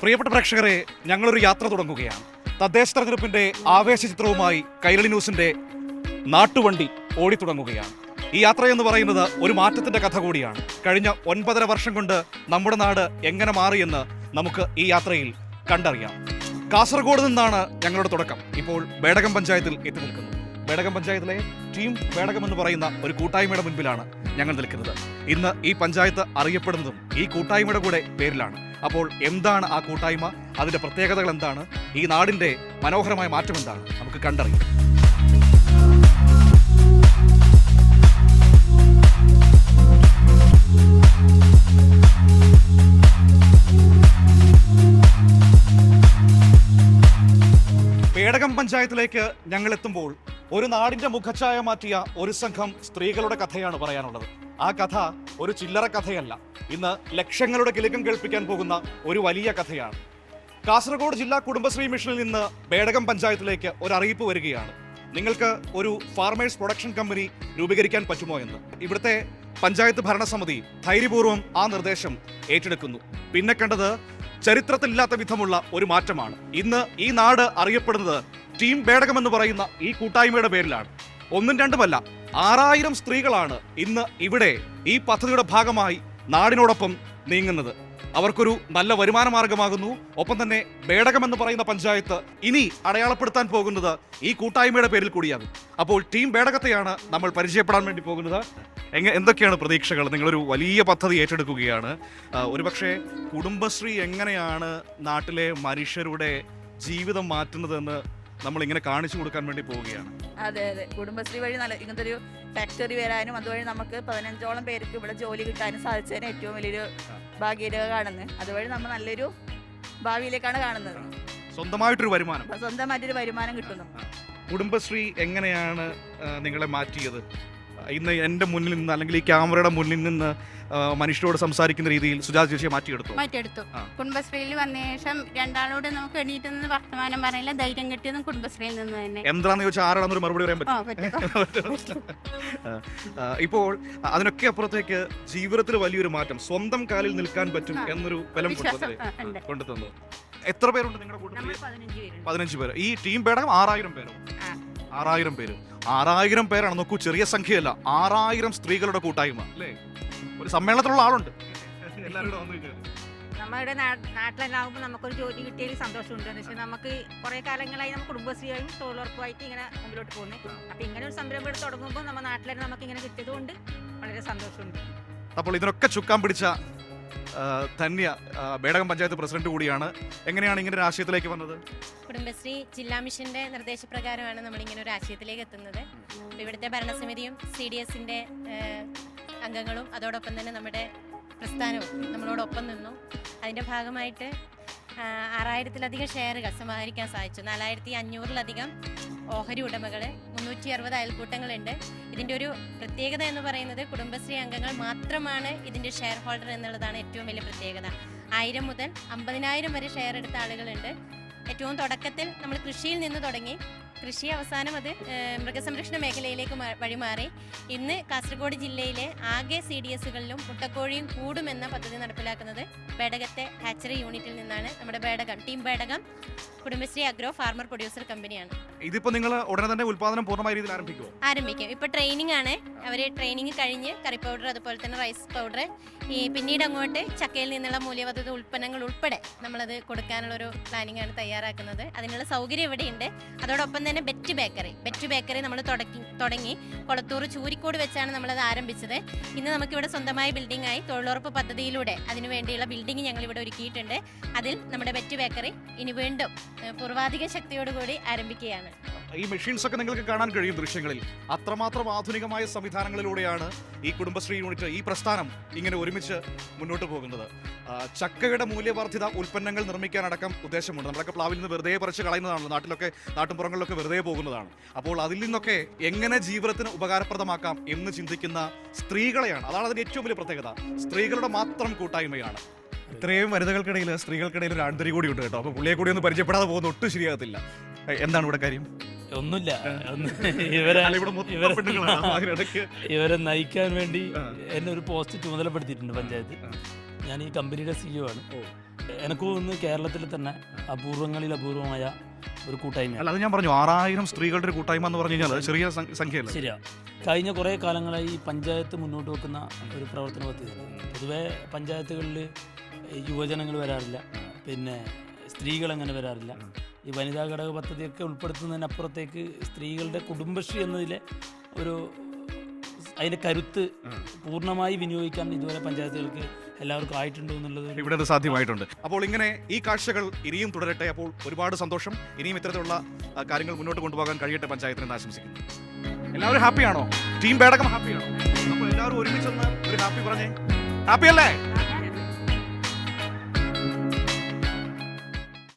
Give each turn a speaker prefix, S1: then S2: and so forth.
S1: പ്രിയപ്പെട്ട പ്രേക്ഷകരെ ഞങ്ങളൊരു യാത്ര തുടങ്ങുകയാണ്. തദ്ദേശ തെരഞ്ഞെടുപ്പിന്റെ ആവേശ ചിത്രവുമായി കൈരളി ന്യൂസിന്റെ നാട്ടുവണ്ടി ഓടിത്തുടങ്ങുകയാണ് ഈ യാത്ര എന്ന് പറയുന്നത് ഒരു മാറ്റത്തിന്റെ കഥ കൂടിയാണ്. കഴിഞ്ഞ ഒൻപതര വർഷം കൊണ്ട് നമ്മുടെ നാട് എങ്ങനെ മാറിയെന്ന് നമുക്ക് ഈ യാത്രയിൽ കണ്ടറിയാം. കാസർഗോഡ് നിന്നാണ് ഞങ്ങളുടെ തുടക്കം. ഇപ്പോൾ ബേടകം പഞ്ചായത്തിൽ എത്തി നിൽക്കുന്നു ബേടകം പഞ്ചായത്തിലെ ടീം ബേടകം എന്ന് പറയുന്ന ഒരു കൂട്ടായ്മയുടെ മുൻപിലാണ് ഞങ്ങൾ നിൽക്കുന്നത്. ഇന്ന് ഈ പഞ്ചായത്ത് അറിയപ്പെടുന്നതും ഈ കൂട്ടായ്മയുടെ കൂടെ പേരിലാണ്. അപ്പോൾ എന്താണ് ആ കൂട്ടായ്മ? അതിന്റെ പ്രത്യേകതകൾ എന്താണ്? ഈ നാടിന്റെ മനോഹരമായ മാറ്റം എന്താണ്? നമുക്ക് കണ്ടറിയാം. പേടകം പഞ്ചായത്തിലേക്ക് ഞങ്ങൾ എത്തുമ്പോൾ ഒരു നാടിന്റെ മുഖച്ഛായ മാറ്റിയ ഒരു സംഘം സ്ത്രീകളുടെ കഥയാണ് പറയാനുള്ളത്. ആ കഥ ഒരു ചില്ലറ കഥയല്ല. ഇന്ന് ലക്ഷങ്ങളുടെ കിലുക്കം കേൾപ്പിക്കാൻ പോകുന്ന ഒരു വലിയ കഥയാണ്. കാസർഗോഡ് ജില്ലാ കുടുംബശ്രീ മിഷനിൽ നിന്ന് ബേടകം പഞ്ചായത്തിലേക്ക് ഒരു അറിയിപ്പ് വരികയാണ്. നിങ്ങൾക്ക് ഒരു ഫാർമേഴ്സ് പ്രൊഡക്ഷൻ കമ്പനി രൂപീകരിക്കാൻ പറ്റുമോ എന്ന്. ഇവിടുത്തെ പഞ്ചായത്ത് ഭരണസമിതി ധൈര്യപൂർവം ആ നിർദ്ദേശം ഏറ്റെടുക്കുന്നു. പിന്നെ കണ്ടത് ചരിത്രത്തിലില്ലാത്ത വിധമുള്ള ഒരു മാറ്റമാണ്. ഇന്ന് ഈ നാട് അറിയപ്പെടുന്നത് ടീം ബേടകം എന്ന് പറയുന്ന ഈ കൂട്ടായ്മയുടെ പേരിലാണ്. ഒന്നും രണ്ടുമല്ല ആറായിരം സ്ത്രീകളാണ് ഇന്ന് ഇവിടെ ഈ പദ്ധതിയുടെ ഭാഗമായി നാടിനോടൊപ്പം നീങ്ങുന്നത്. അവർക്കൊരു നല്ല വരുമാന മാർഗമാകുന്നു. ഒപ്പം തന്നെ ബേടകം എന്ന് പറയുന്ന പഞ്ചായത്ത് ഇനി അടയാളപ്പെടുത്താൻ പോകുന്നത് ഈ കൂട്ടായ്മയുടെ പേരിൽ കൂടിയാണ്. അപ്പോൾ ടീം ബേടകത്തെയാണ് നമ്മൾ പരിചയപ്പെടാൻ വേണ്ടി പോകുന്നത്. എങ്ങ എന്തൊക്കെയാണ് പ്രതീക്ഷകൾ? നിങ്ങളൊരു വലിയ പദ്ധതി ഏറ്റെടുക്കുകയാണ്. ഒരുപക്ഷെ കുടുംബശ്രീ എങ്ങനെയാണ് നാട്ടിലെ മനുഷ്യരുടെ ജീവിതം മാറ്റുന്നതെന്ന് നമ്മൾ ഇങ്ങനെ കാണിച്ചു കൊടുക്കാൻ വേണ്ടി പോവുകയാണ്.
S2: അതെ അതെ. കുടുംബശ്രീ വഴി നല്ല ഇങ്ങനത്തെ ഒരു ഫാക്ടറി വരാനും അതുവഴി നമുക്ക് പതിനഞ്ചോളം പേർക്ക് ഇവിടെ ജോലി കിട്ടാനും സാധിച്ചതിന് ഏറ്റവും വലിയൊരു ഭാഗ്യരേഖ കാണുന്നത്. അതുവഴി നമ്മൾ നല്ലൊരു ഭാവിയിലേക്കാണ് കാണുന്നത്.
S1: സ്വന്തമായിട്ടൊരു വരുമാനം.
S2: സ്വന്തമായിട്ടൊരു വരുമാനം കിട്ടുന്നു.
S1: കുടുംബശ്രീ എങ്ങനെയാണ് നിങ്ങളെ മാറ്റിയത്? ഇന്ന് എന്റെ മുന്നിൽ നിന്ന് അല്ലെങ്കിൽ ഈ ക്യാമറയുടെ മുന്നിൽ നിന്ന് മനുഷ്യരോട് സംസാരിക്കുന്ന രീതിയിൽ സുജാത് ജോഷിയെ മാറ്റിയെടുത്തു?
S3: മാറ്റിയെടുത്തു. കുടുംബശ്രീയിൽ വന്ന ശേഷം രണ്ടാളോട് നമുക്ക് എണീറ്റ് നിന്ന് വർത്തമാനം പറയില്ല ധൈര്യം കിട്ടിയതും കുടുംബശ്രീയിൽ നിന്ന് തന്നെ.
S1: എന്താണെന്ന് ചോദിച്ചാൽ ആരാണെന്നൊരു മറുപടി പറയാൻ പറ്റും. ഇപ്പോൾ അതിനൊക്കെ അപ്പുറത്തേക്ക് ജീവിതത്തിൽ വലിയൊരു മാറ്റം സ്വന്തം കാലിൽ നിൽക്കാൻ പറ്റും എന്നൊരു ബലം കൊണ്ടുതന്നു. എത്ര പേരുണ്ട് നിങ്ങളുടെ കൂട്ടത്തിൽ?
S3: പതിനഞ്ച്
S1: പേര്. ഈ ടീം പേടകം ആറായിരം പേരോ. ആറായിരം പേര്. ആറായിരം പേരാണ് നോക്കൂ ചെറിയ സംഖ്യയല്ല ആറായിരം സ്ത്രീകളുടെ കൂട്ടായ്മ അല്ലേ? ഒരു സമ്മേളനത്തിലുള്ള ആളുണ്ട്. എല്ലാവരും വന്നു കഴിഞ്ഞാൽ.
S4: നമ്മുടെ നാട്ടിലെല്ലാവുമ്പോൾ നമുക്കൊരു ജോലി കിട്ടിയതിൽ സന്തോഷമുണ്ട്. എന്ന് വെച്ചാൽ നമുക്ക് കുറേ കാലങ്ങളായി നമ്മൾ കുടുംബശ്രീയായും തൊഴിലുറപ്പുമായിട്ട് ഇങ്ങനെ മുമ്പിലോട്ട് പോകുന്നത് അപ്പോൾ ഇങ്ങനെ ഒരു സംരംഭം എടുത്ത് തുടങ്ങുമ്പോൾ നമ്മുടെ നാട്ടിലെ നമുക്ക് ഇങ്ങനെ കിട്ടിയത് കൊണ്ട് വളരെ സന്തോഷമുണ്ട്.
S1: അപ്പോൾ ഇതിനൊക്കെ ചുക്കാൻ പിടിച്ച ധന്യ ബേടകം പഞ്ചായത്ത് പ്രസിഡന്റ് കൂടിയാണ്. എങ്ങനെയാണ് ഇങ്ങനെ ഒരു ആശയത്തിലേക്ക് വന്നത്?
S5: കുടുംബശ്രീ ജില്ലാ മിഷന്റെ നിർദ്ദേശപ്രകാരമാണ് നമ്മൾ ഇങ്ങനെ ഒരു ആശയത്തിലേക്ക് എത്തുന്നത്. ഇവിടുത്തെ ഭരണസമിതിയും സി ഡി എസിന്റെ അംഗങ്ങളും അതോടൊപ്പം തന്നെ നമ്മുടെ പ്രസ്ഥാനവും നമ്മളോടൊപ്പം നിന്നു. അതിന്റെ ഭാഗമായിട്ട് ആറായിരത്തിലധികം ഷെയറുകൾ സമാഹരിക്കാൻ സാധിച്ചു. നാലായിരത്തി അഞ്ഞൂറിലധികം ഓഹരി ഉടമകൾ മുന്നൂറ്റി അറുപത് അയൽക്കൂട്ടങ്ങളുണ്ട്. ഇതിന്റെ ഒരു പ്രത്യേകത എന്ന് പറയുന്നത് കുടുംബശ്രീ അംഗങ്ങൾ മാത്രമാണ് ഇതിന്റെ ഷെയർ ഹോൾഡർ എന്നുള്ളതാണ് ഏറ്റവും വലിയ പ്രത്യേകത. ആയിരം മുതൽ അമ്പതിനായിരം വരെ ഷെയർ എടുത്ത ആളുകളുണ്ട്. ഏറ്റവും തുടക്കത്തിൽ നമ്മൾ കൃഷിയിൽ നിന്ന് തുടങ്ങി. കൃഷി അവസാനം അത് മൃഗസംരക്ഷണ മേഖലയിലേക്ക് വഴിമാറി. ഇന്ന് കാസർഗോഡ് ജില്ലയിലെ ആകെ സി ഡി എസുകളിലും മുട്ടക്കോഴിയും കൂടുമെന്ന പദ്ധതി നടപ്പിലാക്കുന്നത് ബേടകത്തെ ഹാച്ചറി യൂണിറ്റിൽ നിന്നാണ്. നമ്മുടെ Bedakam team Bedakam Kudumbashree agro farmer producer കമ്പനിയാണ്.
S1: ഇതിപ്പോ നിങ്ങൾ ഉടനെ തന്നെ ഉൽപാദനം പൂർണമായ രീതിയിൽ ആരംഭിക്കുമോ
S5: ആരംഭിക്കും. ഇപ്പൊ ട്രെയിനിങ് ആണ്. അവർ ട്രെയിനിങ് കഴിഞ്ഞ് കറി പൗഡർ അതുപോലെ തന്നെ റൈസ് പൗഡർ ഈ പിന്നീട് അങ്ങോട്ട് ചക്കയിൽ നിന്നുള്ള മൂല്യവർദ്ധിത ഉൽപ്പന്നങ്ങൾ ഉൾപ്പെടെ നമ്മളത് കൊടുക്കാനുള്ള ഒരു പ്ലാനിംഗ് ആണ് തയ്യാറാക്കുന്നത്. അതിനുള്ള സൗകര്യം ഇവിടെയുണ്ട്. അതോടൊപ്പം തന്നെ ബെറ്റ് ബേക്കറി. ബെറ്റ് ബേക്കറി നമ്മൾ തുടങ്ങി തുടങ്ങി കൊളത്തൂർ ചൂരിക്കോട് വെച്ചാണ് നമ്മളത് ആരംഭിച്ചത്. ഇന്ന് നമുക്കിവിടെ സ്വന്തമായ ബിൽഡിംഗ് ആയി തൊഴിലുറപ്പ് പദ്ധതിയിലൂടെ അതിനു വേണ്ടിയുള്ള ബിൽഡിംഗ് ഞങ്ങൾ ഇവിടെ ഒരുക്കിയിട്ടുണ്ട്. അതിൽ നമ്മുടെ ബെറ്റ് ബേക്കറി ഇനി വീണ്ടും പൂർവാധിക ശക്തിയോടുകൂടി ആരംഭിക്കുകയാണ്.
S1: ഈ മെഷീൻസ് ഒക്കെ നിങ്ങൾക്ക് കാണാൻ കഴിയും ദൃശ്യങ്ങളിൽ. അത്രമാത്രം ആധുനികമായ സംവിധാനങ്ങളിലൂടെയാണ് ഈ കുടുംബശ്രീ യൂണിറ്റ് ഈ പ്രസ്ഥാനം ഇങ്ങനെ ഒരുമിച്ച് മുന്നോട്ട് പോകുന്നത്. ചക്കയുടെ മൂല്യവർദ്ധിത ഉൽപ്പന്നങ്ങൾ നിർമ്മിക്കാനടക്കം ഉദ്ദേശമുണ്ട്. നമ്മളൊക്കെ പ്ലാവിൽ നിന്ന് വെറുതെ പറിച്ച് കളയുന്നതാണല്ലോ. നാട്ടിലൊക്കെ നാട്ടിൻപുറങ്ങളിലൊക്കെ വെറുതെ പോകുന്നതാണ്. അപ്പോൾ അതിൽ നിന്നൊക്കെ എങ്ങനെ ജീവിതത്തിന് ഉപകാരപ്രദമാക്കാം എന്ന് ചിന്തിക്കുന്ന സ്ത്രീകളെയാണ്. അതാണ് അതിന്റെ ഏറ്റവും വലിയ പ്രത്യേകത. സ്ത്രീകളുടെ മാത്രം കൂട്ടായ്മയാണ്. ഇത്രയും വനിതകൾക്കിടയിൽ സ്ത്രീകൾക്കിടയിൽ ഒരു ആന്തരി കൂടി ഉണ്ട് കേട്ടോ. അപ്പോൾ പുള്ളിയെ കൂടി ഒന്ന് പരിചയപ്പെടാതെ പോകുന്ന ഒട്ടും ശരിയാകത്തില്ല. എന്താണ് ഇവിടെ കാര്യം?
S6: ഒന്നുമില്ല. ഒന്ന് ഇവരെ ഇവരെ- നയിക്കാൻ വേണ്ടി. എന്നെ ഒരു പോസ്റ്റ് ചുമതലപ്പെടുത്തിയിട്ടുണ്ട് പഞ്ചായത്ത്. ഞാൻ ഈ കമ്പനിയുടെ സിഇഒ ആണ്.
S1: ഓ.
S6: എനിക്ക് തോന്നുന്നു കേരളത്തിൽ തന്നെ അപൂർവങ്ങളിൽ അപൂർവമായ ഒരു കൂട്ടായ്മ
S1: അല്ല അത് ഞാൻ പറഞ്ഞു. ആറായിരം സ്ത്രീകളുടെ ഒരു കൂട്ടായ്മ എന്ന് പറഞ്ഞു കഴിഞ്ഞാൽ ചെറിയ സംഖ്യ സംഖ്യയല്ല.
S6: ശരിയാ. കഴിഞ്ഞ കുറേ കാലങ്ങളായി ഈ പഞ്ചായത്ത് മുന്നോട്ട് വെക്കുന്ന ഒരു പ്രവർത്തന പദ്ധതി പൊതുവെ പഞ്ചായത്തുകളിൽ യുവജനങ്ങൾ വരാറില്ല. പിന്നെ സ്ത്രീകൾ അങ്ങനെ വരാറില്ല ഈ വനിതാ ഘടക പദ്ധതിയൊക്കെ ഉൾപ്പെടുത്തുന്നതിനപ്പുറത്തേക്ക് സ്ത്രീകളുടെ കുടുംബശ്രീ എന്നതിലെ ഒരു അതിന്റെ കരുത്ത് പൂർണമായി വിനിയോഗിക്കാൻ ഇതുവരെ പഞ്ചായത്തുകൾക്ക് എല്ലാവർക്കും ആയിട്ടുണ്ടോ എന്നുള്ളത്
S1: ഇവിടെ അത് സാധ്യമായിട്ടുണ്ട്. അപ്പോൾ ഇങ്ങനെ ഈ കാഴ്ചകൾ ഇനിയും തുടരട്ടെ. അപ്പോൾ ഒരുപാട് സന്തോഷം. ഇനിയും ഇത്തരത്തിലുള്ള കാര്യങ്ങൾ മുന്നോട്ട് കൊണ്ടുപോകാൻ കഴിയട്ടെ പഞ്ചായത്തിന് ആശംസിക്കുന്നു. എല്ലാവരും ഹാപ്പിയാണോ? ടീം പേടകം ഹാപ്പിയാണോ? അപ്പോൾ എല്ലാവരും ഒരുമിച്ചൊന്ന് ഒരു ഹാപ്പി പറഞ്ഞേ. ഹാപ്പി അല്ലേ